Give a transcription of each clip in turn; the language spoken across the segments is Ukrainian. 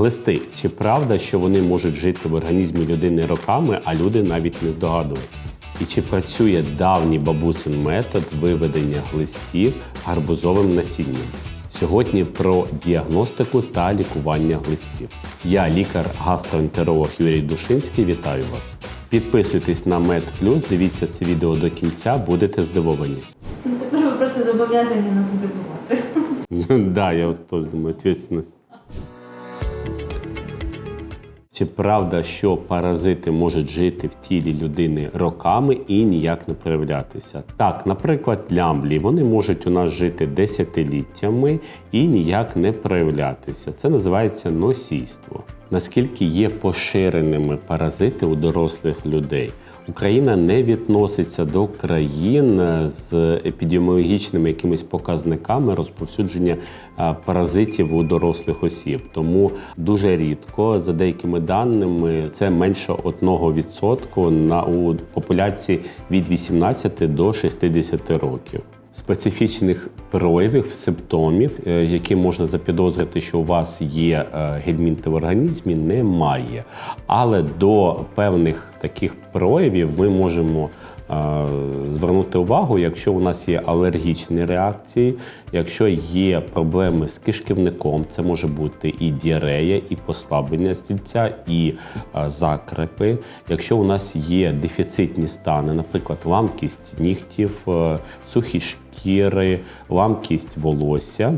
Глисти, чи правда, що вони можуть жити в організмі людини роками, а люди навіть не здогадуються? І чи працює давній бабусин метод виведення глистів гарбузовим насінням? Сьогодні про діагностику та лікування глистів. Я лікар-гастроентеролог Юрій Душинський. Вітаю вас. Підписуйтесь на MedPlus, дивіться це відео до кінця, будете здивовані. Ну, Тепер ви просто зобов'язані нас здивувати. Да, я от думаю, відповідальність. Чи правда, що паразити можуть жити в тілі людини роками і ніяк не проявлятися? Так, наприклад, лямблі вони можуть у нас жити десятиліттями і ніяк не проявлятися. Це називається носійство. Наскільки є поширеними паразити у дорослих людей? Україна не відноситься до країн з епідеміологічними якимись показниками розповсюдження паразитів у дорослих осіб. Тому дуже рідко, за деякими даними, це менше 1% на у популяції від 18 до 60 років. Специфічних проявів, симптомів, е, які можна запідозрити, що у вас є е, гельмінти в організмі, немає. Але до певних таких проявів ми можемо звернути увагу, якщо у нас є алергічні реакції, якщо є проблеми з кишківником, це може бути і діарея, і послаблення стільця, і закрепи. Якщо у нас є дефіцитні стани, наприклад, ламкість нігтів, е, сухі шкіри, ламкість волосся.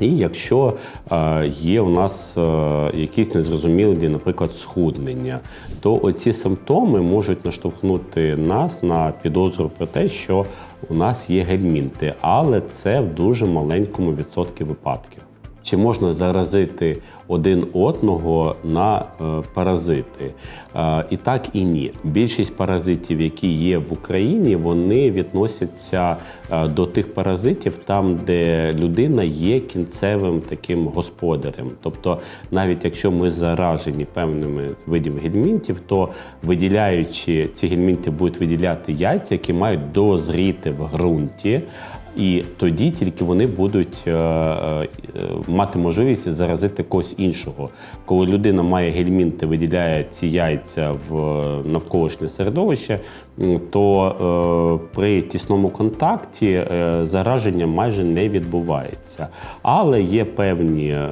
І якщо е, є у нас е, якісь незрозумілі, наприклад, схуднення, то оці симптоми можуть наштовхнути нас на підозру про те, що у нас є гельмінти, але це в дуже маленькому відсотку випадків. Чи можна заразити один одного на е, паразити? Е, і так і ні. Більшість паразитів, які є в Україні, вони відносяться е, до тих паразитів, там, де людина є кінцевим таким господарем. Тобто, навіть якщо ми заражені певними видами гельмінтів, то виділяючи ці гельмінти будуть виділяти яйця, які мають дозріти в ґрунті. І тоді тільки вони будуть е, е, мати можливість заразити когось іншого. Коли людина має гельмінти, виділяє ці яйця в навколишнє середовище, то е, при тісному контакті е, зараження майже не відбувається. Але є певні. Е,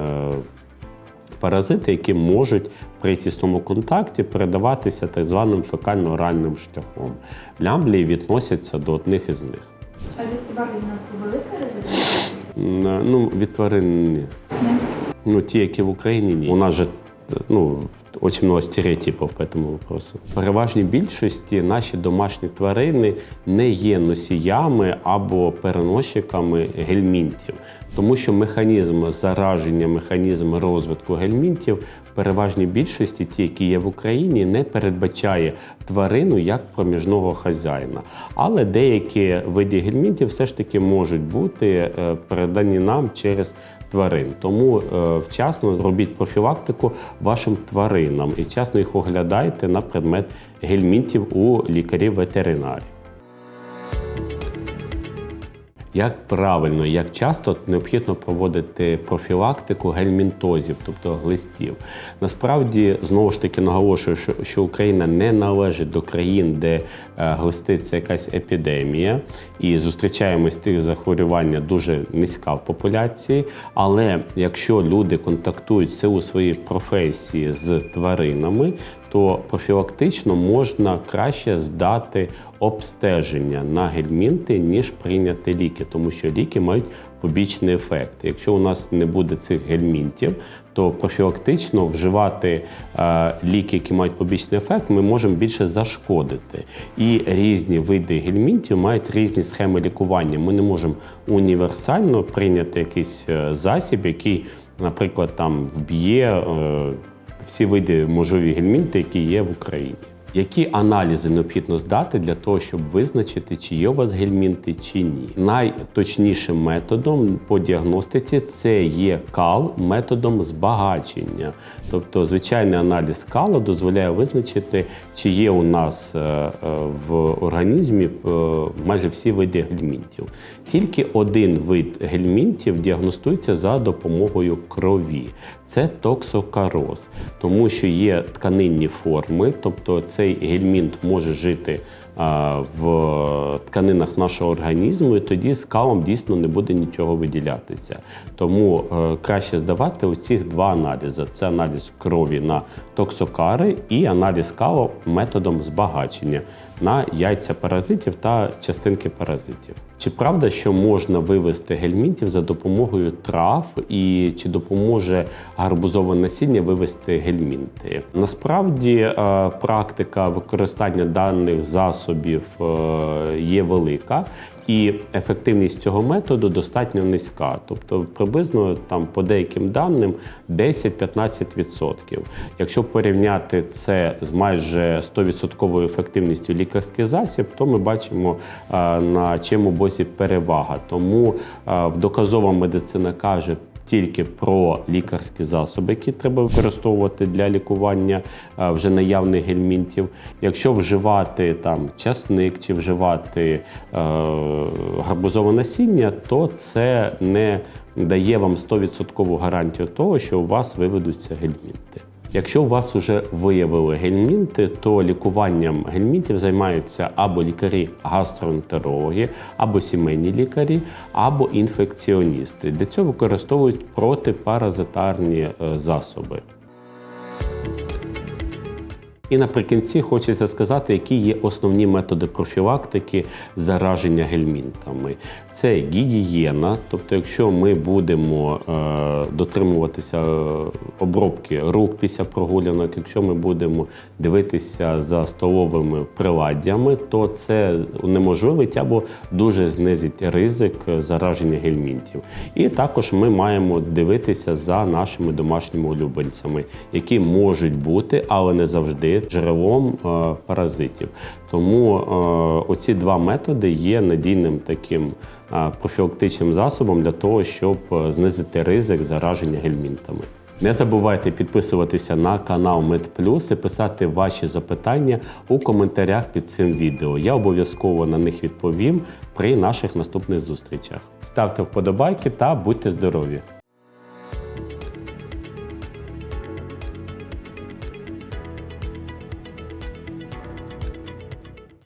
Паразити, які можуть при тісному контакті передаватися так званим фекально-оральним шляхом. Лямблії відносяться до одних із них. Тварин велика ризик? Ну, від тварин ні. Ну, ті, які в Україні, ні. У нас же ну, очень много стереотипів по цьому вопросу. В переважній більшості наші домашні тварини не є носіями або переносчиками гельмінтів, тому що механізм зараження, механізм розвитку гельмінтів в переважній більшості, ті, які є в Україні, не передбачає тварину як проміжного хазяїна. Але деякі види гельмінтів все ж таки можуть бути е, передані нам через тварин. Тому е, вчасно зробіть профілактику вашим тваринам і вчасно їх оглядайте на предмет гельмінтів у лікарів-ветеринарів. Як правильно, як часто необхідно проводити профілактику гельмінтозів, тобто глистів. Насправді, знову ж таки наголошую, що, Україна не належить до країн, де е, глисти це якась епідемія, і зустрічаємось цих захворювання дуже низька в популяції. Але якщо люди контактують в силу своєї професії з тваринами, то профілактично можна краще здати обстеження на гельмінти, ніж прийняти ліки, тому що ліки мають побічний ефект. Якщо у нас не буде цих гельмінтів, то профілактично вживати е, ліки, які мають побічний ефект, ми можемо більше зашкодити. І різні види гельмінтів мають різні схеми лікування. Ми не можемо універсально прийняти якийсь е, засіб, який, наприклад, там вб'є. Е, всі види можливі гельмінти, які є в Україні. Які аналізи необхідно здати для того, щоб визначити, чи є у вас гельмінти чи ні? Найточнішим методом по діагностиці це є кал методом збагачення. Тобто, звичайний аналіз калу дозволяє визначити, чи є у нас е, е, в організмі е, майже всі види гельмінтів. Тільки один вид гельмінтів діагностується за допомогою крові. Це токсокароз, тому що є тканинні форми, тобто цей гельмінт може жити в тканинах нашого організму, і тоді скалам дійсно не буде нічого виділятися. Тому е, краще здавати оці два аналізи: це аналіз крові на токсокари і аналіз калу методом збагачення на яйця паразитів та частинки паразитів. Чи правда, що можна вивести гельмінтів за допомогою трав, і чи допоможе гарбузове насіння вивести гельмінти? Насправді е, практика використання даних засобів е, є велика. І ефективність цього методу достатньо низька, тобто приблизно там по деяким даним 10-15%. Якщо порівняти це з майже 100% ефективністю лікарський засіб, то ми бачимо е, на чому бозі перевага. Тому е, доказова медицина каже. Тільки про лікарські засоби, які треба використовувати для лікування е, вже наявних гельмінтів. Якщо вживати там часник чи вживати е, гарбузове насіння, то це не дає вам 100% гарантію того, що у вас виведуться гельмінти. Якщо у вас вже виявили гельмінти, то лікуванням гельмінтів займаються або лікарі-гастроентерологи, або сімейні лікарі, або інфекціоністи. Для цього використовують протипаразитарні е, засоби. І наприкінці хочеться сказати, які є основні методи профілактики зараження гельмінтами. Це гігієна, тобто, якщо ми будемо е, дотримуватися е, обробки рук після прогулянок, якщо ми будемо дивитися за столовими приладдями, то це унеможливить або дуже знизить ризик зараження гельмінтів. І також ми маємо дивитися за нашими домашніми улюбленцями, які можуть бути, але не завжди джерелом е, паразитів. Тому е, оці два методи є надійним таким е, профілактичним засобом для того, щоб знизити ризик зараження гельмінтами. Не забувайте підписуватися на канал MedPlus і писати ваші запитання у коментарях під цим відео. Я обов'язково на них відповім при наших наступних зустрічах. Ставте вподобайки та будьте здорові!